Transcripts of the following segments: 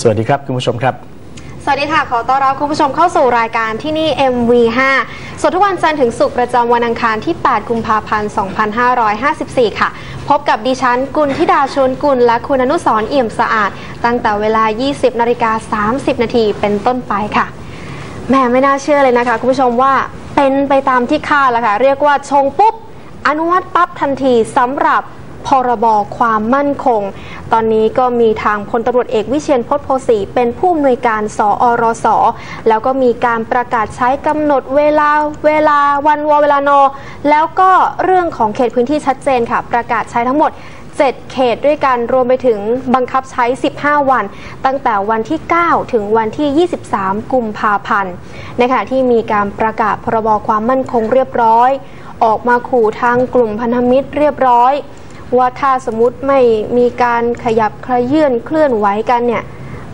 สวัสดีครับ คุณผู้ชมครับ สวัสดีค่ะ ขอต้อนรับคุณผู้ชมเข้าสู่รายการที่นี่ MV5 สดทุกวันจันทร์ถึงศุกร์ประจำวันอังคารที่ 8 กุมภาพันธ์ 2554 ค่ะ พบกับดิฉันกุลธิดาชนกุล และคุณอนุสรเอี่ยมสะอาด ตั้งแต่เวลา 20นาฬิกา30 นาทีเป็นต้นไปค่ะแหม่ไม่น่าเชื่อเลยนะคะ คุณผู้ชมว่าเป็นไปตามที่คาดแล้วค่ะ เรียกว่าชงปุ๊บ อนุมัติปั๊บทันทีสำหรับ พรบความมั่นคง ตอนนี้ก็มีทางพลตำรวจเอกวิเชียนพจน์โพสีเป็นผู้อำนวยการสอรส แล้วก็มีการประกาศใช้กำหนดเวลาเวลาวันวเวลานอ แล้วก็เรื่องของเขตพื้นที่ชัดเจนค่ะ ประกาศใช้ทั้งหมด7เขตด้วยกันรวมไปถึงบังคับใช้ 15 วัน ตั้งแต่วันที่ 9 ถึงวันที่ 23 กุมภาพันธ์ในขณะที่มีการประกาศพรบความมั่นคงเรียบร้อย ออกมาขู่ทางกลุ่มพันธมิตรเรียบร้อย ว่าถ้าสมมติไม่มีการขยับขยื่นเคลื่อนไหวกันเนี่ย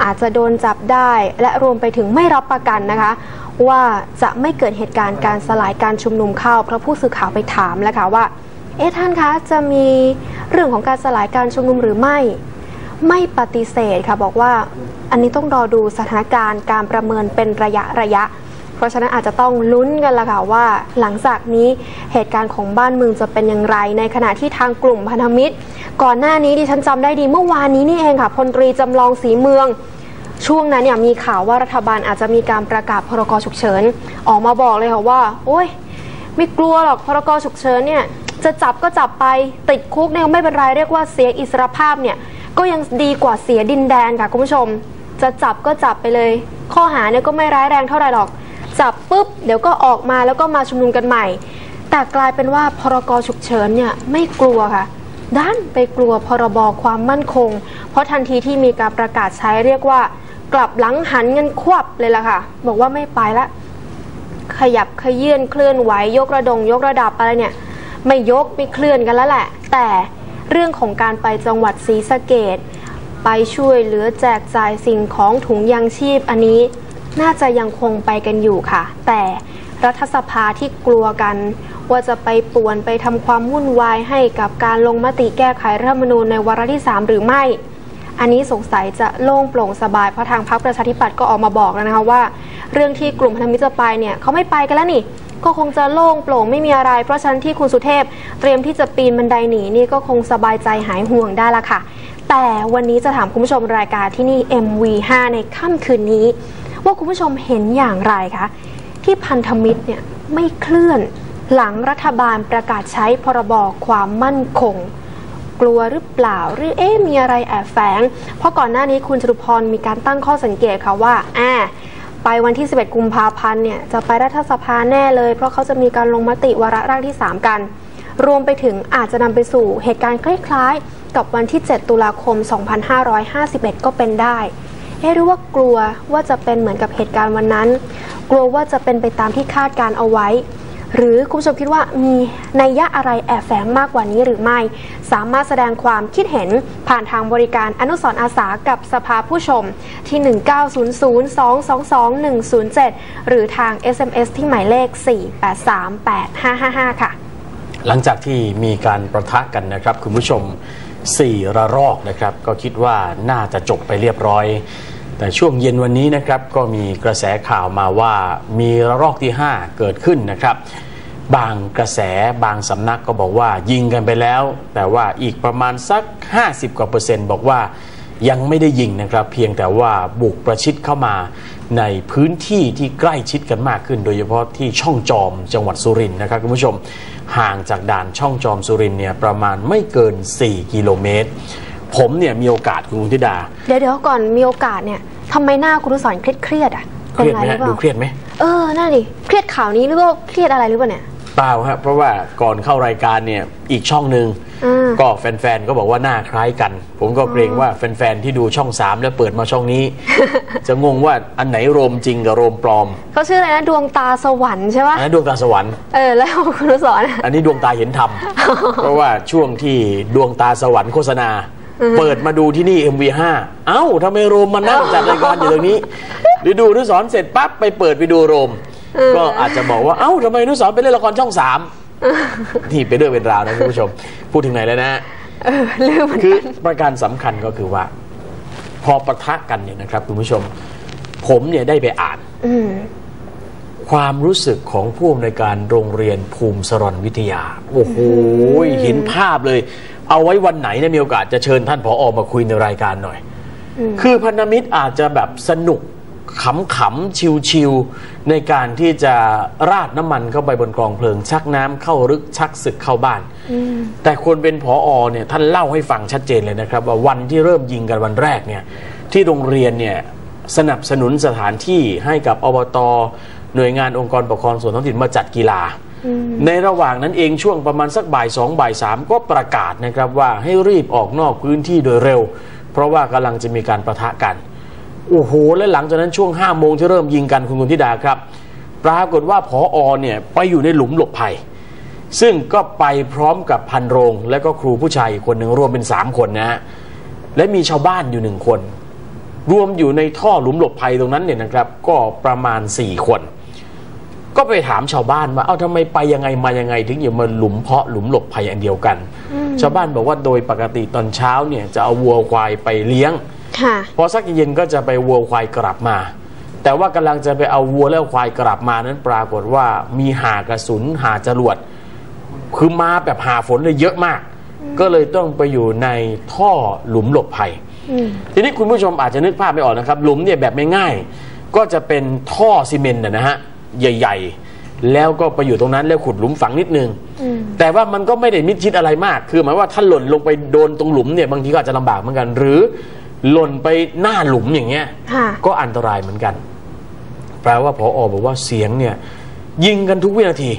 อาจจะโดนจับได้ และรวมไปถึงไม่รับประกันนะคะ ว่าจะไม่เกิดเหตุการณ์การสลายการชุมนุมเข้าเพราะผู้สื่อข่าวไปถามแล้วค่ะว่า เอ๊ะท่านคะจะมีเรื่องของการสลายการชุมนุมหรือไม่ ไม่ปฏิเสธค่ะบอกว่าอันนี้ต้องรอดูสถานการณ์การประเมินเป็นระยะระยะ เพราะฉะนั้นอาจจะต้องลุ้นกันละค่ะว่า หลังจากนี้เหตุการณ์ของบ้านเมืองจะเป็นอย่างไร ในขณะที่ทางกลุ่มพันธมิตร ก่อนหน้านี้ดิฉันจำได้ดีเมื่อวานนี้นี่เองค่ะพลตรีจำลองสีเมืองช่วงนั้นเนี่ยมีข่าวว่ารัฐบาลอาจจะมีการประกาศพรกฉุกเฉินออกมาบอกเลยค่ะว่า โอ้ย ไม่กลัวหรอกพรกฉุกเฉินเนี่ยจะจับก็จับไปติดคุกเนี่ยไม่เป็นไรเรียกว่าเสียอิสรภาพเนี่ยก็ยังดีกว่าเสียดินแดนค่ะคุณผู้ชม จะจับก็จับไปเลย ข้อหาเนี่ยก็ไม่ร้ายแรงเท่าไหร่หรอก จับปุ๊บ เดี๋ยวก็ออกมาแล้วก็มาชุมนุมกันใหม่ แต่กลายเป็นว่าพรกฉุกเฉินเนี่ยไม่กลัวค่ะด้านไปกลัวพรบความมั่นคง เพราะทันทีที่มีการประกาศใช้เรียกว่า กลับหลังหันเงินควบเลยล่ะค่ะ บอกว่าไม่ไปละขยับขยื่นเคลื่อนไหวยกระดง ยกระดับอะไรเนี่ย ไม่ยกไม่เคลื่อนกันแล้วแหละ แต่เรื่องของการไปจังหวัดศรีสะเกดไปช่วยเหลือแจกจ่ายสิ่งของถุงยางชีพอันนี้ น่าจะยังคงไปกันอยู่ค่ะ แต่รัฐสภาที่กลัวกัน ว่าจะไปป่วนไปทำความวุ่นวายให้กับการลงมติแก้ไขรัฐธรรมนูญในวาระที่ 3 หรือไม่ อันนี้สงสัยจะโล่งโปร่งสบายเพราะทางพรรคประชาธิปัตย์ก็ออกมาบอกแล้วนะคะว่า เรื่องที่กลุ่มพันธมิตรจะไปเนี่ยเขาไม่ไปกันแล้วนี่ก็คงจะโล่งโปร่งไม่มีอะไร เพราะฉะนั้นที่คุณสุเทพเตรียมที่จะปีนบันไดหนีนี่ก็คงสบายใจหายห่วงได้ละค่ะ แต่วันนี้จะถามคุณผู้ชมรายการที่นี่ MV5 ในค่ำคืนนี้ ว่าคุณผู้ชมเห็นอย่างไรคะที่พันธมิตรเนี่ยไม่เคลื่อนหลังรัฐบาลประกาศใช้พรบความมั่นคง กลัวหรือเปล่า หรือเอ๊ะมีอะไรแอบแฝง เพราะก่อนหน้านี้คุณจตุพรมีการตั้งข้อสังเกตค่ะว่าอ่าไปวันที่ 11 กุมภาพันธ์เนี่ยจะไปรัฐสภาแน่เลย เพราะเขาจะมีการลงมติวาระร่างที่ 3 กัน รวมไปถึงอาจจะนำไปสู่เหตุการณ์คล้ายๆ กับวันที่ 7 ตุลาคม 2551 ก็เป็นได้ เอ๊ะหรือว่ากลัวว่าจะเป็นเหมือนกับเหตุการณ์วันนั้น กลัวว่าจะเป็นไปตามที่คาดการเอาไว้ หรือคุณผู้ชมคิดว่ามีนัยยะอะไรแอบแฝงมากกว่านี้หรือไม่ สามารถแสดงความคิดเห็นผ่านทางบริการอนุสรอาสากับสภาผู้ชมที่ 1900222107 หรือทาง SMS ที่หมายเลข 4838555 ค่ะ หลังจากที่มีการประทะกันนะครับคุณผู้ชม 4 ระลอกนะครับ ก็คิดว่าน่าจะจบไปเรียบร้อย แต่ช่วงเย็นวันนี้นะครับก็มีกระแสข่าวมาว่ามีระลอกที่ 5 เกิดขึ้นนะครับ บางกระแสบางสำนักก็บอกว่ายิงกันไปแล้ว แต่ว่าอีกประมาณสัก 50กว่าเปอร์เซ็นต์บอกว่ายังไม่ได้ยิงนะครับ เพียงแต่ว่าบุกประชิดเข้ามา ในพื้นที่ที่ใกล้ชิดกันมากขึ้น โดยเฉพาะที่ช่องจอมจังหวัดสุรินทร์นะครับคุณผู้ชมห่างจากด่านช่องจอมสุรินทร์เนี่ยประมาณไม่เกิน 4 กิโลเมตร ผมเนี่ยมีโอกาสคุณลุงธิดา เดี๋ยวเดี๋ยวก่อนมีโอกาสเนี่ยทำไมหน้าคุณนุสรเครียดเครียดๆอะเครียดไหมป็นฮะหรือเปดูล่าเครียดไหมเออน่าดิเครียดข่าวนี้หรือว่าเครียดอะไรหรือเปล่าเนี่ยเปล่าฮะเพราะว่าก่อนเข้ารายการเนี่ยอีกช่องหนึ่งอืม ก็แฟนๆก็บอกว่าหน้าคล้ายกัน ผมก็เกรงว่าแฟนๆที่ดูช่อง3แล้วเปิดมาช่องนี้ จะงงว่าอันไหนโรมจริงกับโรมปลอมเขาชื่ออะไรนะดวงตาสวรรค์ใช่ปะอันนั้นดวงตาสวรรค์เออแล้วคุณนุสรอะอันนี้ดวงตาเห็นธรรมเพราะว่าช่วงที่ดวงตาสวรรค์โฆษณา เปิดมาดูที่นี่ MV5 เอ้าทำไมโรมมานั่งจัดรายการอยู่ตรงนี้หรือดูอนุสรณ์เสร็จปั๊บไปเปิดไปดูโรม ก็อาจจะบอกว่าเอ้าทำไมอนุสรณ์ไปเล่นละครช่องสาม ที่เป็นเรื่องเป็นราวนะคุณผู้ชม พูดถึงไหนแล้วนะเออลืมเหมือนคือกันประการสำคัญก็คือว่า พอประทะกันเนี่ยนะครับคุณผู้ชม ผมเนี่ยได้ไปอ่านอืมความรู้สึกของผู้อำนวยการโรงเรียนภูมิสรรวิทยา โอ้โหเห็นภาพเลย เอาไว้วันไหนเนี่ยมีโอกาสจะเชิญท่านผออมาคุยในรายการหน่อย คือพันธมิตรอาจจะแบบสนุก ขำๆชิวๆในการที่จะราดน้ำมันเข้าไปบนกองเพลิง ชักน้ำเข้ารึกชักศึกเข้าบ้าน แต่คนเป็นผออเนี่ยท่านเล่าให้ฟังชัดเจนเลยนะครับ ว่าวันที่เริ่มยิงกันวันแรกเนี่ยที่โรงเรียนเนี่ยสนับสนุนสถานที่ให้กับอบตหน่วยงานองค์กรปกครองส่วนท้องถิ่นมาจัดกีฬา ในระหว่างนั้นเองช่วงประมาณสักบ่ายสองบ่ายสามก็ประกาศนะครับว่าให้รีบออกนอกพื้นที่โดยเร็ว เพราะว่ากำลังจะมีการประทะกัน โอ้โห และหลังจากนั้นช่วง5้าโมงที่เริ่มยิงกันคุณกุลธิดาครับ ปรากฏว่าพออเนี่ยไปอยู่ในหลุมหลบภัย ซึ่งก็ไปพร้อมกับพันโรง และก็ครูผู้ชายอีกคนหนึ่งรวมเป็น 3 คนนะฮะและมีชาวบ้านอยู่หนึ่งคน รวมอยู่ในท่อหลุมหลบภัยตรงนั้นเนี่ยนะครับ ก็ประมาณ 4 คน ก็ไปถามชาวบ้านว่าเอ้าทำไมไปยังไงมายังไง ถึงอย่ามาหลุมเพาะหลุมหลบภัยอันเดียวกัน ชาวบ้านบอกว่าโดยปกติตอนเช้าเนี่ยจะเอาวัวควายไปเลี้ยงค่ะ พอสักเย็นๆก็จะไปวัวควายกลับมา แต่ว่ากำลังจะไปเอาวัวแล้วควายกลับมานั้นปรากฏว่ามีหากระสุนหาจรวดคือมาแบบหาฝนเลยเยอะมาก ก็เลยต้องไปอยู่ในท่อหลุมหลบภัยอืมทีนี้คุณผู้ชมอาจจะนึกภาพไม่ออกนะครับ หลุมเนี่ยแบบไม่ง่าย ก็จะเป็นท่อซีเมนต์นะนะฮะใหญ่ ๆ แล้วก็ไปอยู่ตรงนั้นแล้วขุดหลุมฝังนิดนึงอืมแต่ว่ามันก็ไม่ได้มิดชิดอะไรมาก คือหมายว่าถ้าหล่นลงไปโดนตรงหลุมเนี่ยบางทีก็อาจจะลำบากเหมือนกัน หรือ หล่นไปหน้าหลุมอย่างเงี้ยค่ะก็อันตรายเหมือนกัน แปลว่าพออบอกว่าเสียงเนี่ย ยิงกันทุกวินาที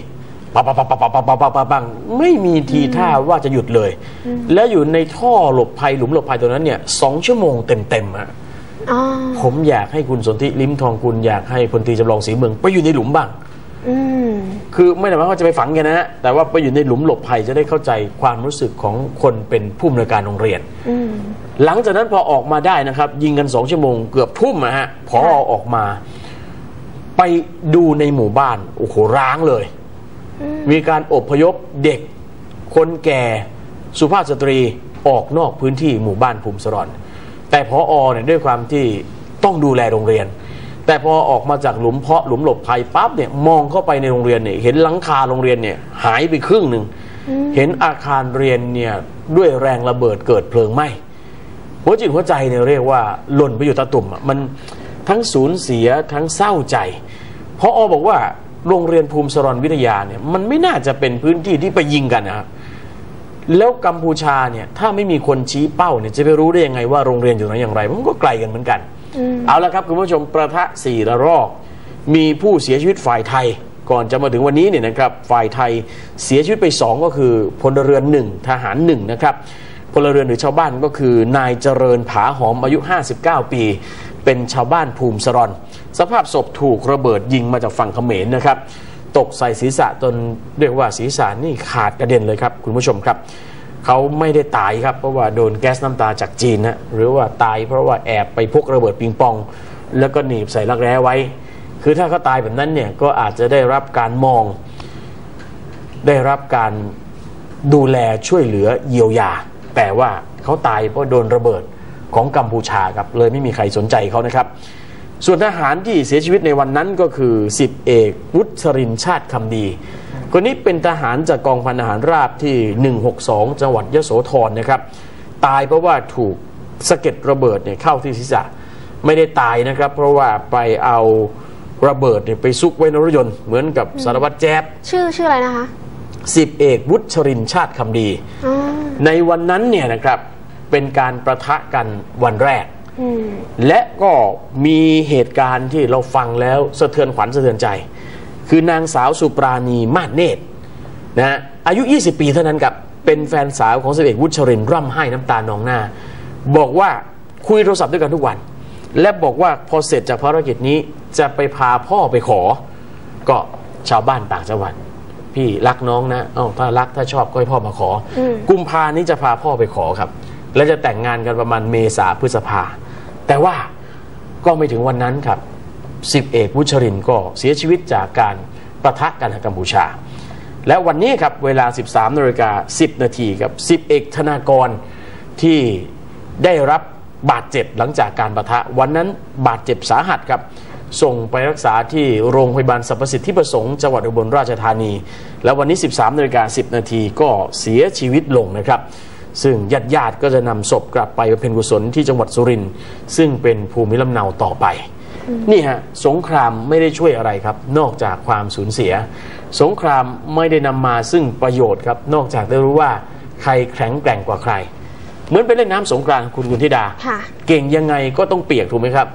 ปังปังปังปังปังปังปังปังปังปังไม่มีทีท่าว่าจะหยุดเลย แล้วอยู่ในท่อหลบภัยหลุมหลบภัยตัวนั้นเนี่ยสองชั่วโมงเต็มๆอะอ๋อผมอยากให้คุณสนธิลิ้มทองกุลอยากให้พลตรีจำลองศรีเมืองไปอยู่ในหลุมบ้างอืม คือไม่ได้หมายความว่าจะไปฝังกันนะฮะแต่ว่าไปอยู่ในหลุมหลบภัยจะได้เข้าใจความรู้สึกของคนเป็นผู้อำนวยการโรงเรียนอืมหลังจากนั้นพอออกมาได้นะครับ ยิงกันสองชั่วโมงเกือบทุ่มอะฮะพอออกมา ไปดูในหมู่บ้านโอ้โหร้างเลย มีการอบพยพเด็ก คนแก่สุภาพสตรีออกนอกพื้นที่หมู่บ้านภูมิสรอนแต่พออเนี่ยด้วยความที่ต้องดูแลโรงเรียน แต่พอออกมาจากหลุมเพาะหลุมหลบภัยปั๊บเนี่ยมองเข้าไปในโรงเรียนเนี่ยเห็นหลังคาโรงเรียนเนี่ยหายไปครึ่งหนึ่งเห็นอาคารเรียนเนี่ยด้วยแรงระเบิดเกิดเพลิงไหม้หัวจิตหัวใจเนี่ยเรียกว่าหล่นไปอยู่ตาตุ่มอะมันทั้งสูญเสียทั้งเศร้าใจพออบอกว่าโรงเรียนภูมิสรรวิทยาเนี่ยมันไม่น่าจะเป็นพื้นที่ที่ไปยิงกันนะครับแล้วกัมพูชาเนี่ยถ้าไม่มีคนชี้เป้าเนี่ยจะไปรู้ได้ยังไงว่าโรงเรียนอยู่ไหนอย่างไร มันก็ไกลกันเหมือนกัน เอาละครับคุณผู้ชมประทะสี่ระลอก มีผู้เสียชีวิตฝ่ายไทย ก่อนจะมาถึงวันนี้เนี่ยนะครับ ฝ่ายไทยเสียชีวิตไปสองก็คือพลเรือนหนึ่งทหารหนึ่งนะครับพลเรือนหรือชาวบ้านก็คือนายเจริญผาหอมอายุ 59 ปี เป็นชาวบ้านภูมิสรอนสภาพศพถูกระเบิดยิงมาจากฝั่งเขมรนะครับ ตกใส่ศีรษะจนเรียกว่าศีรษะนี่ขาดกระเด็นเลยครับคุณผู้ชมครับ เขาไม่ได้ตายครับ เพราะว่าโดนแก๊สน้ำตาจากจีนนะหรือว่าตายเพราะว่าแอบไปพกระเบิดปิงปอง แล้วก็หนีบใส่รักแร้ไว้ คือถ้าเขาตายแบบนั้นเนี่ยก็อาจจะได้รับการมอง ได้รับการดูแลช่วยเหลือเยียวยา แต่ว่าเขาตายเพราะโดนระเบิดของกัมพูชาครับเลยไม่มีใครสนใจเขานะครับ ส่วนทหารที่เสียชีวิตในวันนั้นก็คือสิบเอกวุฒิรินชาติคำดี คนนี้เป็นทหารจากกองพันทหารราบที่ 162 จังหวัดยโสธรนะครับ ตายเพราะว่าถูกสะเก็ดระเบิดเนี่ยเข้าที่ศีรษะไม่ได้ตายนะครับ เพราะว่าไปเอาระเบิดเนี่ยไปซุกไว้ในรถยนต์เหมือนกับสารวัตรแจ๊บชื่อชื่ออะไรนะคะสิบเอกวุฒิรินทร์ชาติคำดีอ๋อในวันนั้นเนี่ยนะครับเป็นการประทะกันวันแรกอืมและก็มีเหตุการณ์ที่เราฟังแล้วสะเทือนขวัญสะเทือนใจ คือนางสาวสุปราณีมาศเนตรนะฮะอายุ 20 ปีเท่านั้นกับเป็นแฟนสาวของสิบเอกวุฒิรินร่ำไห้น้ำตานองหน้า บอกว่าคุยโทรศัพท์ด้วยกันทุกวัน และบอกว่าพอเสร็จจากภารกิจนี้จะไปพาพ่อไปขอ ก็ชาวบ้านต่างจังหวัดพี่รักน้องนะเอ้าถ้ารักถ้าชอบก็ให้พ่อมาขออกุมภานี้จะพาพ่อไปขอครับ และจะแต่งงานกันประมาณเมษาพฤษภา แต่ว่าก็ไม่ถึงวันนั้นครับ สิบเอกวุชรินก็เสียชีวิตจากการประทะกันทางกัมพูชา และวันนี้ครับเวลา 13นาฬิกา10 นาทีครับสิบเอกธนากรที่ได้รับบาดเจ็บหลังจากการประทะ วันนั้นบาดเจ็บสาหัสครับส่งไปรักษาที่โรงพยาบาลสรรพสิทธิประสงค์จังหวัดอุบลราชธานี แล้ววันนี้ 13นาฬิกา10 นาทีก็เสียชีวิตลงนะครับ ซึ่งญาติญาติๆก็จะนำศพกลับไปบำเพ็ญกุศลที่จังหวัดสุรินทร์ซึ่งเป็นภูมิลำเนาต่อไป นี่ฮะสงครามไม่ได้ช่วยอะไรครับ นอกจากความสูญเสีย สงครามไม่ได้นำมาซึ่งประโยชน์ครับนอกจากได้รู้ว่าใครแข็งแกร่งกว่าใคร เหมือนไปเล่นน้ำสงกรานต์คุณกุณธิดาค่ะเก่งยังไงก็ต้องเปียกถูกไหมครับ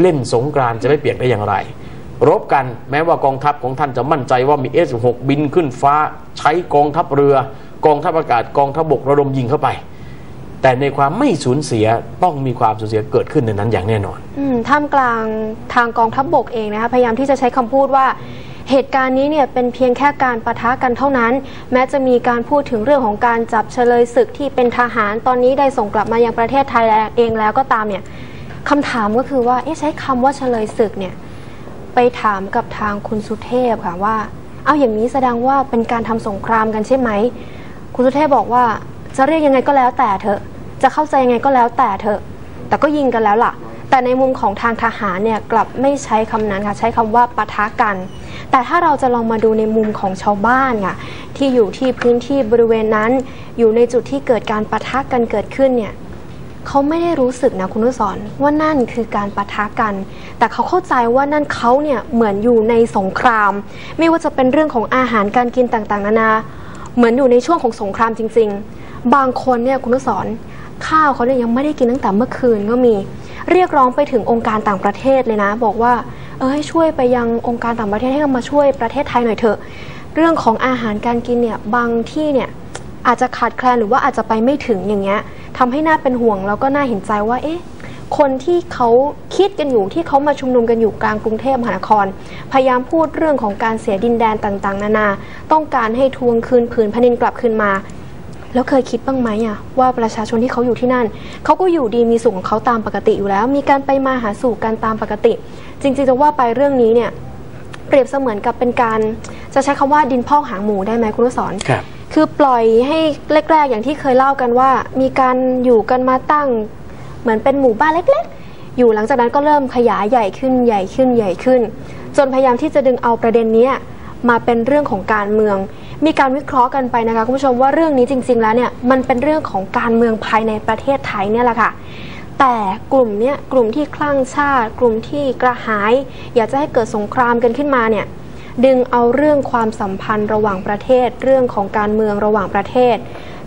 เล่นสงกรานต์จะไม่เปียกได้อย่างไร รบกันแม้ว่ากองทัพของท่านจะมั่นใจว่ามี S16 บินขึ้นฟ้า ใช้กองทัพเรือกองทัพอากาศกองทัพบกระดมยิงเข้าไป แต่ในความไม่สูญเสียต้องมีความสูญเสียเกิดขึ้นในนั้นอย่างแน่นอนอืมท่ามกลางทางกองทัพบบกเองนะคะพยายามที่จะใช้คำพูดว่าเหตุการณ์นี้เนี่ยเป็นเพียงแค่การประทะกันเท่านั้น แม้จะมีการพูดถึงเรื่องของการจับเฉลยศึกที่เป็นทหารตอนนี้ได้ส่งกลับมายังประเทศไทยเองแล้วก็ตามเนี่ยคำถามก็คือว่าใช้คำว่าเฉลยศึกเนี่ยไปถามกับทางคุณสุเทพค่ะว่า เอาอย่างนี้แสดงว่าเป็นการทำสงครามกันใช่ไหม คุณสุเทพบอกว่าจะเรียกยังไงก็แล้วแต่เถอะ จะเข้าใจยังไงก็แล้วแต่เถอะ แต่ก็ยิงกันแล้วล่ะ แต่ในมุมของทางทหารเนี่ยกลับไม่ใช้คำนั้นค่ะ ใช้คำว่าปะทะกัน แต่ถ้าเราจะลองมาดูในมุมของชาวบ้านค่ะที่อยู่ที่พื้นที่บริเวณนั้น อยู่ในจุดที่เกิดการปะทะกันเกิดขึ้นเนี่ยเขาไม่ได้รู้สึกนะคุณนุสรว่านั่นคือการปะทะกัน แต่เขาเข้าใจว่านั่นเขาเนี่ยเหมือนอยู่ในสงคราม ไม่ว่าจะเป็นเรื่องของอาหารการกินต่างๆ นานา เหมือนอยู่ในช่วงของสงครามจริง ๆ บางคนเนี่ยคุณนุสร ข้าวเขาเนี่ยยังไม่ได้กินตั้งแต่เมื่อคืนก็มี เรียกร้องไปถึงองค์การต่างประเทศเลยนะ บอกว่าเออให้ช่วยไปยังองค์การต่างประเทศให้มาช่วยประเทศไทยหน่อยเถอะ เรื่องของอาหารการกินเนี่ยบางที่เนี่ยอาจจะขาดแคลนหรือว่าอาจจะไปไม่ถึงอย่างเงี้ยทำให้น่าเป็นห่วงแล้วก็น่าเห็นใจว่าเอ๊ะคนที่เขาคิดกันอยู่ที่เขามาชุมนุมกันอยู่กลางกรุงเทพมหานคร พยายามพูดเรื่องของการเสียดินแดนต่างๆ นานา ต้องการให้ทวงคืนผืนแผ่นดินกลับคืนมา แล้วเคยคิดบ้างไหมอะว่าประชาชนที่เขาอยู่ที่นั่นเขาก็อยู่ดีมีสุขของเขาตามปกติอยู่แล้ว มีการไปมาหาสู่กันตามปกติ จริงๆจะว่าไปเรื่องนี้เนี่ยเปรียบเสมือนกับเป็นการจะใช้คำว่าดินพอกหางหมูได้ไหมคุณผู้สอนครับคือปล่อยให้แรกๆ อย่างที่เคยเล่ากันว่า มีการอยู่กันมาตั้ง เหมือนเป็นหมู่บ้านเล็กๆ อยู่หลังจากนั้นก็เริ่มขยายใหญ่ขึ้นใหญ่ขึ้นใหญ่ขึ้น จนพยายามที่จะดึงเอาประเด็นเนี้ยมาเป็นเรื่องของการเมือง มีการวิเคราะห์กันไปนะคะคุณผู้ชมว่าเรื่องนี้จริง ๆ แล้วเนี่ยมันเป็นเรื่องของการเมืองภายในประเทศไทยเนี่ยแหละค่ะแต่กลุ่มเนี้ยกลุ่มที่คลั่งชาติ กลุ่มที่กระหาย อยากจะให้เกิดสงครามกันขึ้นมาเนี่ยดึงเอาเรื่องความสัมพันธ์ระหว่างประเทศ เรื่องของการเมืองระหว่างประเทศ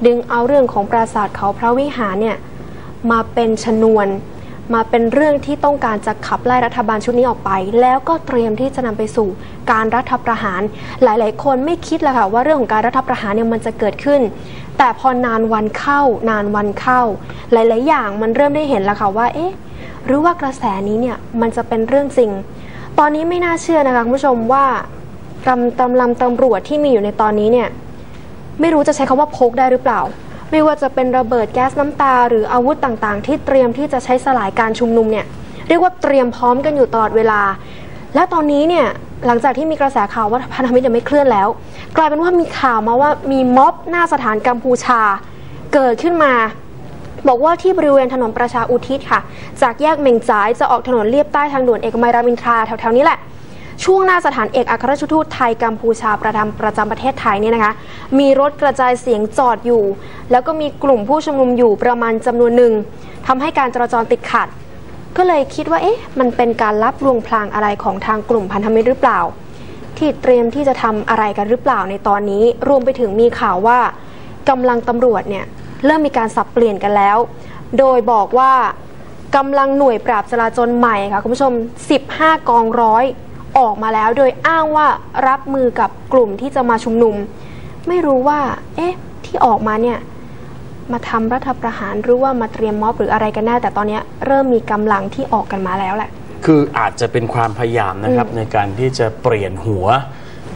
ดึงเอาเรื่องของปราสาทเขาพระวิหารเนี่ยมาเป็นชนวน มาเป็นเรื่องที่ต้องการจะขับไล่รัฐบาลชุดนี้ออกไป แล้วก็เตรียมที่จะนำไปสู่การรัฐประหาร หลาย ๆ คนไม่คิดละค่ะว่าเรื่องของการรัฐประหารเนี่ยมันจะเกิดขึ้น แต่พอนานวันเข้า นานวันเข้า หลาย ๆ อย่างมันเริ่มได้เห็นแล้วค่ะว่าเอ๊ะหรือว่ากระแสนี้เนี่ยมันจะเป็นเรื่องจริง ตอนนี้ไม่น่าเชื่อนะคะคุณผู้ชมว่ากำตำลำตำรวจที่มีอยู่ในตอนนี้เนี่ยไม่รู้จะใช้คำว่าพกได้หรือเปล่า ไม่ว่าจะเป็นระเบิดแก๊สน้ำตา หรืออาวุธต่างๆ ที่เตรียมที่จะใช้สลายการชุมนุมเนี่ยเรียกว่าเตรียมพร้อมกันอยู่ตลอดเวลา และตอนนี้เนี่ยหลังจากที่มีกระแสข่าวว่าพันธมิตรยังไม่เคลื่อนแล้ว กลายเป็นว่ามีข่าวมาว่ามีม็อบหน้าสถานกัมพูชาเกิดขึ้นมาบอกว่าที่บริเวณถนนประชาอุทิศค่ะ จากแยกเมงจ่ายจะออกถนนเลียบใต้ทางด่วนเอกมัยรามอินทราแถวๆนี้แหละ ช่วงหน้าสถานเอกอัครราชทูตไทยกัมพูชาประจำประจำประเทศไทยเนี่ยนะคะ มีรถกระจายเสียงจอดอยู่ แล้วก็มีกลุ่มผู้ชุมนุมอยู่ประมาณจำนวนหนึ่งทำให้การจราจรติดขัด ก็เลยคิดว่าเอ๊ะมันเป็นการรับลวงพลางอะไรของทางกลุ่มพันธมิตรหรือเปล่า ที่เตรียมที่จะทำอะไรกันหรือเปล่าในตอนนี้ รวมไปถึงมีข่าวว่ากำลังตำรวจเนี่ยเริ่มมีการสับเปลี่ยนกันแล้ว โดยบอกว่ากำลังหน่วยปราบจราจรใหม่ค่ะคุณผู้ชม 15 กองร้อย ออกมาแล้ว โดยอ้างว่ารับมือกับกลุ่มที่จะมาชุมนุม ไม่รู้ว่า เอ๊ะ ที่ออกมาเนี่ย มาทำรัฐประหารหรือว่ามาเตรียมม็อบหรืออะไรกันแน่ แต่ตอนนี้เริ่มมีกำลังที่ออกกันมาแล้วแหละ คืออาจจะเป็นความพยายามนะครับในการที่จะเปลี่ยนหัว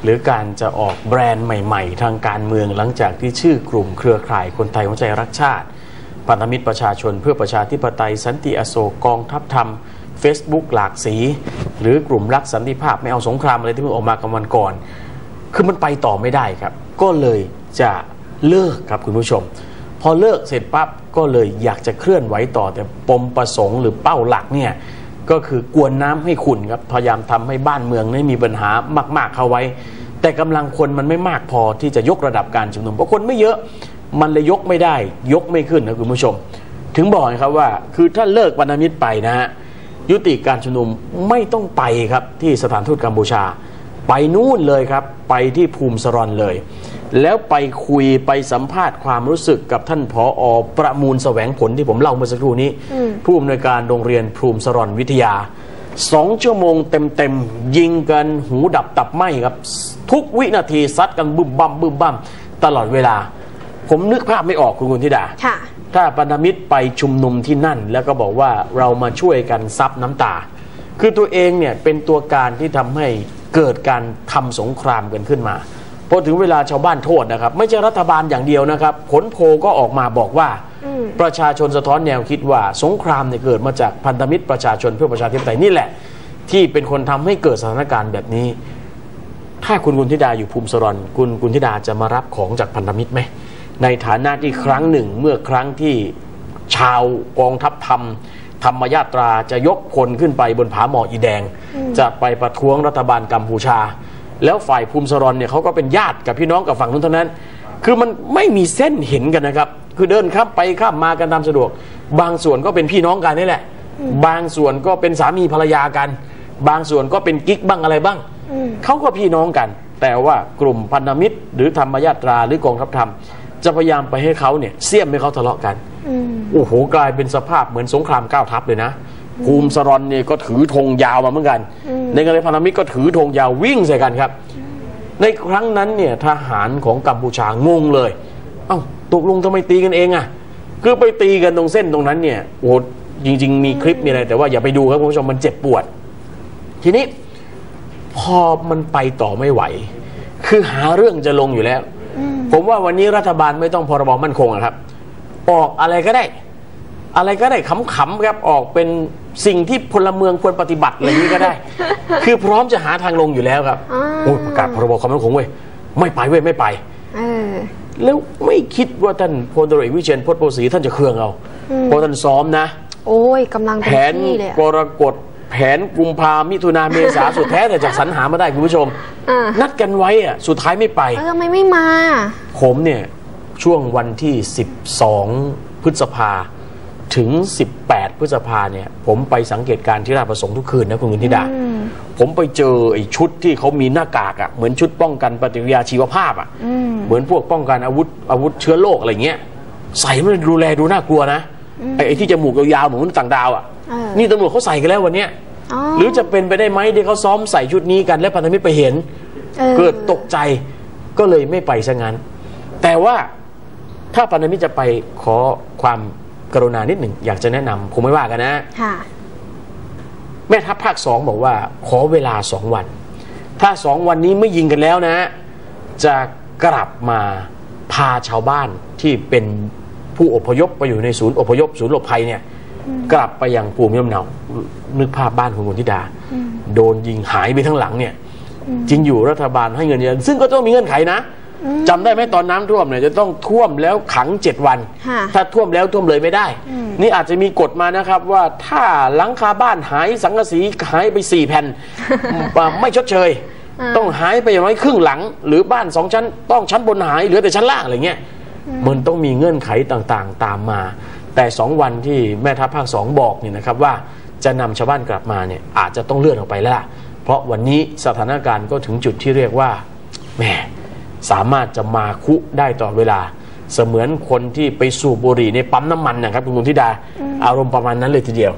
หรือการจะออกแบรนด์ใหม่ ๆ ทางการเมืองหลังจากที่ชื่อกลุ่มเครือข่ายคนไทยหัวใจรักชาติพันธมิตรประชาชนเพื่อประชาธิปไตยสันติอโศกกองทัพธรรม Facebook หลากสี หรือกลุ่มรักสันติภาพไม่เอาสงครามอะไรที่เพิ่งออกมากันวันก่อน คือมันไปต่อไม่ได้ครับ ก็เลยจะเลิกครับคุณผู้ชม พอเลิกเสร็จปั๊บก็เลยอยากจะเคลื่อนไหวต่อ แต่ปมประสงค์หรือเป้าหลักเนี่ยก็คือกวนน้ำให้ขุ่นครับพยายามทำให้บ้านเมืองไม่มีปัญหามาก ๆเข้าไว้ แต่กำลังคนมันไม่มากพอที่จะยกระดับการชุมนุมเพราะคนไม่เยอะมันเลยยกไม่ได้ ยกไม่ขึ้นนะคุณผู้ชม ถึงบอกไงครับว่าคือถ้าเลิกวันมิตรไปนะฮะ ยุติการชุมนุมไม่ต้องไปครับที่สถานทูตกัมพูชา ไปนู่นเลยครับ ไปที่ภูมิสรอนเลย แล้วไปคุยไปสัมภาษณ์ความรู้สึกกับท่านผออประมูลแสวงผลที่ผมเล่าเมื่อสักครู่นี้ ผู้อำนวยการโรงเรียนภูมิสรอนวิทยาสองชั่วโมงเต็มๆ ยิงกันหูดับตับไหมครับ ทุกวินาทีซัดกันบึ้มบั่มบึ้มบั่มตลอดเวลา ผมนึกภาพไม่ออกคุณกุลธิดาค่ะ ถ้าพันธมิตรไปชุมนุมที่นั่น แล้วก็บอกว่าเรามาช่วยกันซับน้ำตา คือตัวเองเนี่ยเป็นตัวการที่ทำให้เกิดการทำสงครามกันขึ้นมาพอถึงเวลาชาวบ้านโทษนะครับ ไม่ใช่รัฐบาลอย่างเดียวนะครับ ผลโพลก็ออกมาบอกว่าอืมประชาชนสะท้อนแนวคิดว่าสงครามเนี่ยเกิดมาจากพันธมิตรประชาชนเพื่อประชาธิปไตยนี่แหละ ที่เป็นคนทำให้เกิดสถานการณ์แบบนี้ ถ้าคุณกุลธิดาอยู่ภูมิสรอนคุณกุลธิดาจะมารับของจากพันธมิตรไหม ในฐานะที่ครั้งหนึ่งเมื่อครั้งที่ชาวกองทัพธรรม ธรรมยาตราจะยกพลขึ้นไปบนผาหมอกอีแดง จะไปประท้วงรัฐบาลกัมพูชา แล้วฝ่ายภูมิสรอนเนี่ยเขาก็เป็นญาติกับพี่น้องกับฝั่งนู้นเท่านั้น คือมันไม่มีเส้นเห็นกันนะครับ คือเดินข้ามไปข้ามมากันตามสะดวก บางส่วนก็เป็นพี่น้องกันนี่แหละ บางส่วนก็เป็นสามีภรรยากัน บางส่วนก็เป็นกิ๊กบ้างอะไรบ้างเขาก็พี่น้องกัน แต่ว่ากลุ่มพันธมิตร หรือธรรมยาตราหรือกองทัพธรรม จะพยายามไปให้เขาเนี่ยเสี่ยมให้เขาทะเลาะกันอืมโอ้โหกลายเป็นสภาพเหมือนสงครามก้าวทัพเลยนะภูมิสรอนเนี่ยก็ถือธงยาวมาเหมือนกัน ในขณะที่พันธมิตรก็ถือธงยาววิ่งใส่กันครับ ในครั้งนั้นเนี่ยทหารของกัมพูชางงเลย เอ้าตกลงทำไมตีกันเองอะคือไปตีกันตรงเส้นตรงนั้นเนี่ยโอ้โหจริง ๆ มีคลิปมีอะไรแต่ว่าอย่าไปดูครับคุณผู้ชมมันเจ็บปวด ทีนี้พอมันไปต่อไม่ไหว คือหาเรื่องจะลงอยู่แล้ว ผมว่าวันนี้รัฐบาลไม่ต้องพรบมั่นคงอะครับ ออกอะไรก็ได้ อะไรก็ได้ขำๆครับออกเป็นสิ่งที่พลเมืองควรปฏิบัติอะไรนี้ก็ได้ คือพร้อมจะหาทางลงอยู่แล้วครับอ่าโอ้ยประกาศพรบความมั่นคงเว้ยไม่ไปเว้ยไม่ไปเออแล้วไม่คิดว่าท่านพลตำรวจเอกวิเชียนพจน์โปรศรีท่านจะเคืองเอาเพราะท่านซ้อมนะ โอ้ยกำลังแผเต็มนที่เลยอะกรกฎ แผนกุมภามิถุนาเมษาสุดแท้แต่จากสรรหามาได้คุณผู้ชม อ่านัดกันไว้อะสุดท้ายไม่ไปเออทำไมไม่มา ผมเนี่ยช่วงวันที่ 12 พฤษภาถึง 18 พฤษภาเนี่ย ผมไปสังเกตการณ์ที่ราชประสงค์ทุกคืนนะคุณกุนธิดาอืมผมไปเจอไอ้ชุดที่เขามีหน้ากากอะ่ะเหมือนชุดป้องกันปฏิกิริยาชีวภาพอะ่ะอืมเหมือนพวกป้องกันอาวุธอาวุธเชื้อโรคอะไรเงี้ย ใส่มันดูแลดูน่ากลัวนะไอ้ไอ้ที่จมูกยาวๆเหมือนมนุษย์ต่างดาวอะ่ะเออนี่ตำรวจเขาใส่กันแล้ววันเนี้ยอ๋อหรือจะเป็นไปได้ไหมที่เขาซ้อมใส่ชุดนี้กัน และพันธมิตรไปเห็นออเกิดตกใจก็เลยไม่ไปซะงั้น แต่ว่าถ้าพันธมิตรจะไปขอความกรุณานิดหนึ่งอยากจะแนะนำผมไม่ว่ากันนะ ค่ะ แม่ทัพภาคสองบอกว่า ขอเวลาสองวัน ถ้าสองวันนี้ไม่ยิงกันแล้วนะ จะกลับมาพาชาวบ้านที่เป็นผู้อพยพไปอยู่ในศูนย์อพยพ ศูนย์หลบภัยเนี่ย กลับไปยังภูมิลำเนานึกภาพบ้านคุณกุลธิดา โดนยิงหายไปทั้งหลังเนี่ยจริงอยู่รัฐบาลให้เงินเดือนซึ่งก็ต้องมีเงื่อนไขนะจำได้ไหมตอนน้ำท่วมเนี่ยจะต้องท่วมแล้วขังเจ็ดวันค่ะถ้าท่วมแล้วท่วมเลยไม่ได้ นี่อาจจะมีกฎมานะครับว่าถ้าหลังคาบ้านหายสังกะสีหายไปสี่แผ่นอ่าไม่ชดเชย ต้องหายไปอย่างน้อยครึ่งหลัง หรือบ้านสองชั้นต้องชั้นบนหายเหลือแต่ชั้นล่างอะไรเงี้ยมันต้องมีเงื่อนไขต่างๆ ตามมา แต่สองวันที่แม่ทัพภาคสองบอกเนี่ยนะครับว่าจะนำชาวบ้านกลับมาเนี่ยอาจจะต้องเลื่อนออกไปแล้วล่ะเพราะวันนี้สถานการณ์ก็ถึงจุดที่เรียกว่าแหมสามารถจะมาคุได้ต่อดเวลา เสมือนคนที่ไปสูบบุหรี่ในปั๊มน้ำมันนะครับคุณลุงธิดาอารมณ์ประมาณนั้นเลยทีเดียว